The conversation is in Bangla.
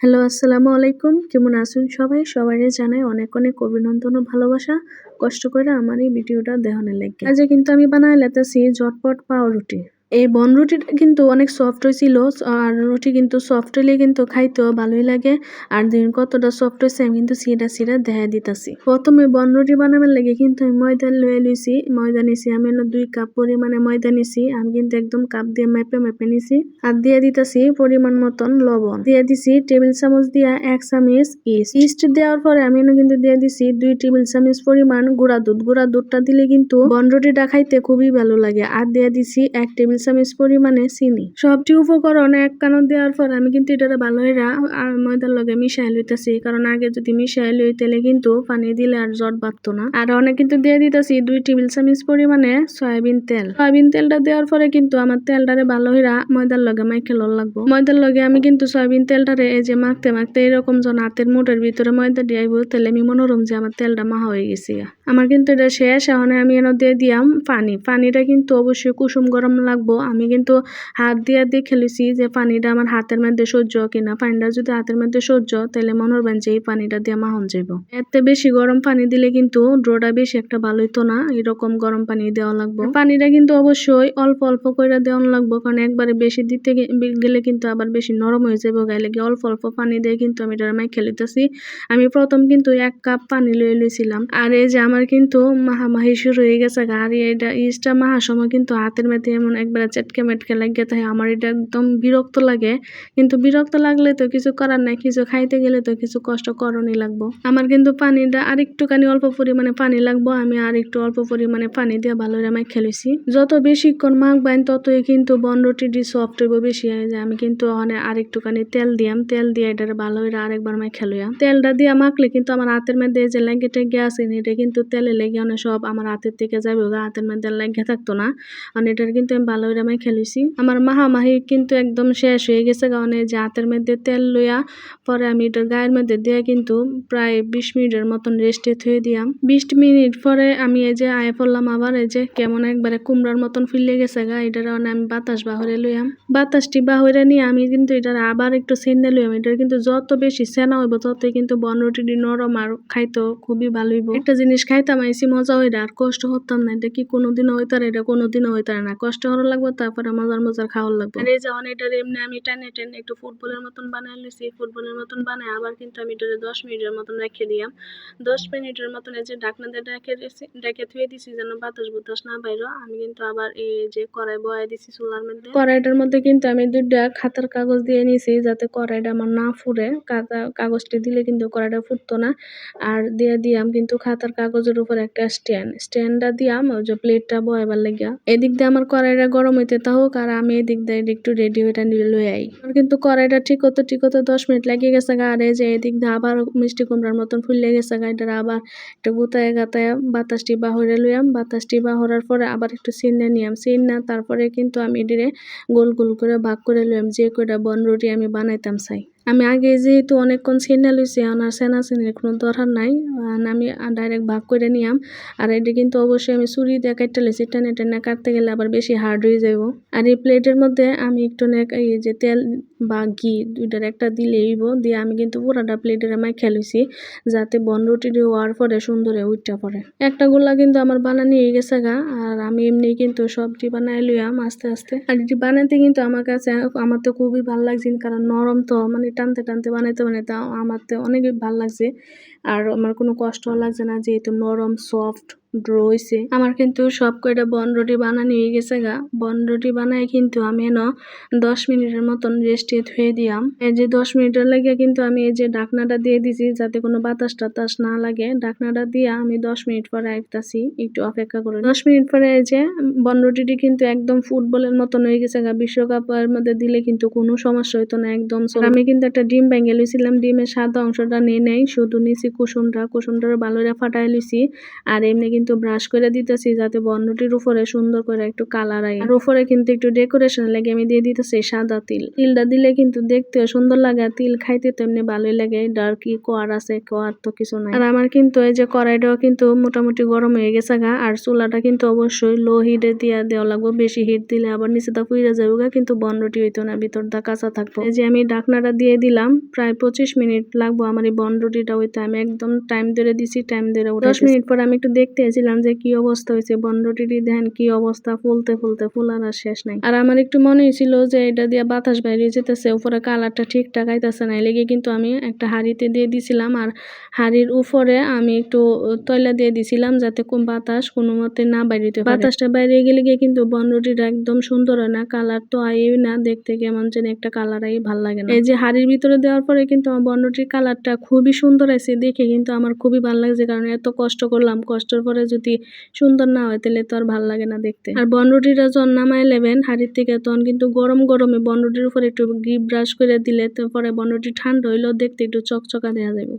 হ্যালো, আসসালামু আলাইকুম। কেমন আছেন সবাই? সবাই জানাই অনেক অনেক অভিনন্দন ও ভালোবাসা। কষ্ট করে আমার এই ভিডিওটা দেখানোর লাগে আজকে কিন্তু আমি বানাই লেতেছি ঝটপট পাউরুটি। এই বন রুটিটা কিন্তু অনেক সফট হয়েছিল, আর রুটি কিন্তু সফট হলে কিন্তু খাইতেও ভালোই লাগে। আর দিন কতটা সফট হয়েছে আমি কিন্তু সিরা সিরা দেখা দিতেছি। প্রথমে বন রুটি বানাবার লাগে কিন্তু আমি ময়দা লয়ে লইছি, ময়দা নিছি, আমি দুই কাপ পরিমাণে ময়দা নিছি, আমি কিন্তু একদম কাপ দিয়ে মেপে মেপে নিছি। আর দিয়ে দিতেছি পরিমাণ মতন লবণ। দিয়ে দিছি টেবিল চামচ দিয়া এক চামচ ইস্ট। ইস্ট দেওয়ার পরে আমি কিন্তু দিয়ে দিছি দুই টেবিল চামচ পরিমাণ গুঁড়া দুধ। গুঁড়া দুধটা দিলে কিন্তু বন রুটিটা খাইতে খুবই ভালো লাগে। আর দিয়ে দিছি এক টেবিল চামচ পরিমাণে চিনি। সবটি উপকরণ এক কানত দেওয়ার পর আমি কিন্তু এটা ভালো আর ময়দার লগে মিশাই লইতেছি। কারণ আগে যদি মিশাই লই তাহলে কিন্তু পানি দিলে আর জট বাঁধতো না। আর অনেক কিন্তু দিয়ে দিতেছি দুই টেবিল চামচ পরিমাণে সয়াবিন তেল। সয়াবিন তেলটা দেওয়ার পরে কিন্তু আমার তেলটারে ভালো ময়দার লগে মাইকে লল লাগবো। ময়দার লগে আমি কিন্তু সয়াবিন তেলটারে এই যে মাখতে মাখতে এরকম যখন হাতের মুঠের ভিতরে ময়দা দিয়ে আইব তাহলে আমি মনোরম যে আমার তেলটা মাহা হয়ে গেছে আমার কিন্তু এটা শেষ, এখন আমি এনে দিয়ে দিয়াম পানি। পানিটা কিন্তু অবশ্যই কুসুম গরম লাগবো। আমি কিন্তু হাত দিয়ে দেখে লিছি যে পানিটা আমার হাতের মধ্যে সহ্য কিনা। পানিটা যদি হাতের মধ্যে সহ্য তাহলে মনে হবেন যে এই পানিটা দিয়ে মাহন যাইব। এতে বেশি গরম পানি দিলে কিন্তু ড্রোটা বেশি একটা ভালো হইতো না। এরকম গরম পানি দেওয়া লাগবে। পানিটা কিন্তু অবশ্যই অল্প অল্প করে দেওয়া লাগবো। কারণ একবারে বেশি দিতে গেলে কিন্তু আবার বেশি নরম হয়ে যাবে গায়ে লেগে। অল্প অল্প পানি দিয়ে কিন্তু আমি এটা মাইখে লিতেছি আমি প্রথম কিন্তু এক কাপ পানি লয়ে লইছিলাম। আর এই যে আমার কিন্তু মাহামাহি শুরু হয়ে গেছে। আর এটা ইস্টা মাহার সময় কিন্তু হাতের মধ্যে এমন একবারে চেটকে মেটকে লাগিয়ে থাকে। আমার এটা একদম বিরক্ত লাগে। কিন্তু বিরক্ত লাগলে তো কিছু করার নাই, কিছু খাইতে গেলে তো কিছু কষ্ট করণই লাগবো। আমার কিন্তু পানিটা আর একটুখানি অল্প পরিমাণে পানি লাগবো। আমি আর একটু অল্প পরিমাণে পানি দিয়ে ভালো রেমাই খেলেছি যত বেশিক্ষণ মাখবেন ততই কিন্তু বন রুটিটি সফট হইব বেশি হয়ে যায়। আমি কিন্তু অনেক আর একটুখানি তেল দিয়াম। তেল দিয়ে এটার ভালো হইরা আরেকবার মাই খেলুয়াম তেলটা দিয়ে মাখলে কিন্তু আমার হাতের মধ্যে যে লেগে টেগে আছে এটা কিন্তু তেলে লেগে অনেক সব আমার হাতের থেকে যাবে হাতের মধ্যে লেগে থাকতো না। আর এটার কিন্তু আমি ভালো হইরা মাই খেলুছি আমার মাহামাহি কিন্তু একদম শেষ হয়ে গেছে কারণ যে হাতের মধ্যে তেল লইয়া পরে আমি এটা গায়ের মধ্যে দিয়ে কিন্তু প্রায় বিশ মিনিটের মতন রেস্টে থুয়ে দিয়াম। বিশ মিনিট পরে আমি এই যে আয় পড়লাম আবার, এই যে কেমন একবারে কুমড়ার মতন ফিলে গেছে গা, এটার কারণে আমি বাতাস বাহরে লইয়াম। বাতাসটি বাহরে নিয়ে আমি কিন্তু এটার আবার একটু সেন্ডে লইয়াম। এটার কিন্তু যত বেশি সেনা হইব, ততই কিন্তু বনরুটিটি নরম আর খাইতো খুবই ভালো হইব। একটা জিনিস খাইতাম আইসি মজা হইরা, আর কষ্ট হতাম না। এটা কি কোনোদিনও হইতারে এটা কোনোদিনও হইতারে না। কষ্ট হওয়ার লাগবে তারপরে মজার মজার খাওয়ার লাগবে। আর এই যেমন এটার এমনি আমি টেনে টেনে একটু ফুটবলের মতন বানাই লইছি ফুটবলের মতন বানাই আবার কিন্তু আমি এটারে দশ মিনিটের মতন রেখে দিয়াম দশ মিনিটের মতন এই যে ঢাকনা দিয়ে রেখে রেখে থুয়ে দিছি যেন বাতাস বুতাস না বাইরো। আমি কিন্তু আবার এই যে কড়াই বয়াই দিছি চুলার মধ্যে। কড়াইটার মধ্যে কিন্তু আমি দুইটা খাতার কাগজ দিয়ে নিছি যাতে কড়াইটা আমার না ফুরে। কাতা কাগজটি দিলে কিন্তু কড়াইটা ফুটতো না। আর দিয়ে দিয়াম কিন্তু খাতার কাগজের উপর একটা স্ট্যান্ড। স্ট্যান্ডটা দিয়াম ওই যে প্লেটটা বয়াবার লাগিয়া। এদিক দিয়ে আমার কড়াইটা গরম হইতে হোক আর আমি এদিক দিয়ে একটু রেডি হইটা লই আই। কিন্তু কড়াইটা ঠিক হতে ঠিক হতে দশ মিনিট লাগিয়ে গেছে গা। আর এই যে এদিক দিয়ে আবার মিষ্টি কুমড়ার মতন ফুললে গেছে গা। এটা আবার একটু গুতায় গাতায় বাতাসটি বাহরে লইয়াম বাতাসটি বাহরার পরে আবার একটু সিন্নে নিয়াম সিন্না তারপরে কিন্তু আমি এটিরে গোল গোল করে ভাগ করে লইয়াম যে কয়টা বন রুটি আমি বানাইতাম চাই। আমি আগে যেহেতু অনেকক্ষণ লইছি এখন আর সেনা সেনির কোনো দরকার নাই আমি ডাইরেক্ট ভাগ করে নিয়াম। আর এটা কিন্তু অবশ্যই আমি ছুরি দিয়ে কাটতে লেছি, টেনে টেনে কাটতে গেলে আবার বেশি হার্ড হয়ে যাব আর এই প্লেটের মধ্যে আমি একটু এই যে তেল বা ঘি দুইটার একটা দিলে হইব, দিয়ে আমি কিন্তু পুরাটা প্লেটের আমায় খেলেছি যাতে বন রুটিটি হওয়ার পরে সুন্দরে উঠটা পড়ে। একটা গোলা কিন্তু আমার বানানি হয়ে গেছে গা, আর আমি এমনি কিন্তু সবজি বানাই লইয়াম আস্তে আস্তে। আর এটি বানাতে কিন্তু আমার কাছে, আমার তো খুবই ভালো লাগছে, কারণ নরম তো মানে টানতে টানতে বানাইতে বানাইতে আমার তো অনেক ভালো লাগছে। আর আমার কোনো কষ্ট লাগছে না, যেহেতু নরম সফট রয়েছে। আমার কিন্তু সব কয়টা বন রুটি বানানো হয়ে গেছে গা। বন রুটি বানাই কিন্তু আমি এন দশ মিনিটের মতন রেস্টে ধুয়ে দিয়াম। এই যে দশ মিনিটের লাগে কিন্তু আমি এই যে ঢাকনাটা দিয়ে দিছি, যাতে কোনো বাতাস টাতাস না লাগে। ঢাকনাটা দিয়ে আমি দশ মিনিট পরে আইতাছি, একটু অপেক্ষা করে। দশ মিনিট পরে এই যে বন রুটিটি কিন্তু একদম ফুটবলের মতন হয়ে গেছে গা। বিশ্বকাপের মধ্যে দিলে কিন্তু কোনো সমস্যা হইতো না, একদম আমি কিন্তু একটা ডিম ভেঙে লইছিলাম, ডিমের সাদা অংশটা নিয়ে নেই, শুধু নিছি কুসুমটা কুসুমটা ভালো করে ফাটাই লইছি আর এমনি কিন্তু ব্রাশ করে দিতেছি যাতে বনরুটির উপরে সুন্দর করে একটু কালার আয়। আর উপরে কিন্তু একটু ডেকোরেশন লাগে আমি দিয়ে দিতেছি সাদা তিল। তিলটা দিলে কিন্তু দেখতেও সুন্দর লাগে তিল খাইতে তো এমনি ভালোই লাগে। ডার কি কোয়ার আছে, কোয়ার তো কিছু নাই। আর আমার কিন্তু এই যে কড়াইটাও কিন্তু মোটামুটি গরম হয়ে গেছে গা, আর চুলাটা কিন্তু অবশ্যই লো হিটে দিয়া দেওয়া লাগবে। বেশি হিট দিলে আবার নিচে তা পুইরা যাবে গা, কিন্তু বনরুটি হইতো না ভিতর দা কাঁচা থাকব। এই যে আমি ঢাকনাটা দিয়ে দিলাম, প্রায় পঁচিশ মিনিট লাগবো আমার এই বনরুটিটা হইতে আমি একদম টাইম ধরে দিছি টাইম ধরে দশ মিনিট পর আমি একটু দেখতে এসেছিলাম যে কি অবস্থা হয়েছে বনরুটিটি দেখেন কি অবস্থা ফুলতে ফুলতে ফুলার আর শেষ নাই। আর আমার একটু মনে হয়েছিল যে এটা দিয়ে বাতাস বাইরে যেতেছে উপরে কালারটা ঠিকঠাক আইতেছে না লেগে কিন্তু আমি একটা হাঁড়িতে দিয়ে দিছিলাম। আর হাঁড়ির উপরে আমি একটু তৈলা দিয়ে দিছিলাম যাতে কোন বাতাস কোনো মতে না বাইরেতে বাতাসটা বাইরে গেলে গিয়ে কিন্তু বনরুটিটা একদম সুন্দর হয় না কালার তো আই না দেখতে কেমন যেন একটা কালার আই ভালো লাগে না। এই যে হাড়ির ভিতরে দেওয়ার পরে কিন্তু আমার বনরুটির কালারটা খুবই সুন্দর আছে দেখে কিন্তু আমার খুবই ভালো লাগছে কারণ এত কষ্ট করলাম। কষ্টের পরে যদি সুন্দর না হয় তাহলে তো আর ভালো লাগে না দেখতে। আর বনরুটিটা যখন নামায় নেবেন হাড়ির থেকে তখন কিন্তু গরম গরমে বনরুটির উপরে একটু ঘি ব্রাশ করে দিলে তারপরে বনরুটি ঠান্ডা হইলেও দেখতে একটু চকচকা দেওয়া যাবে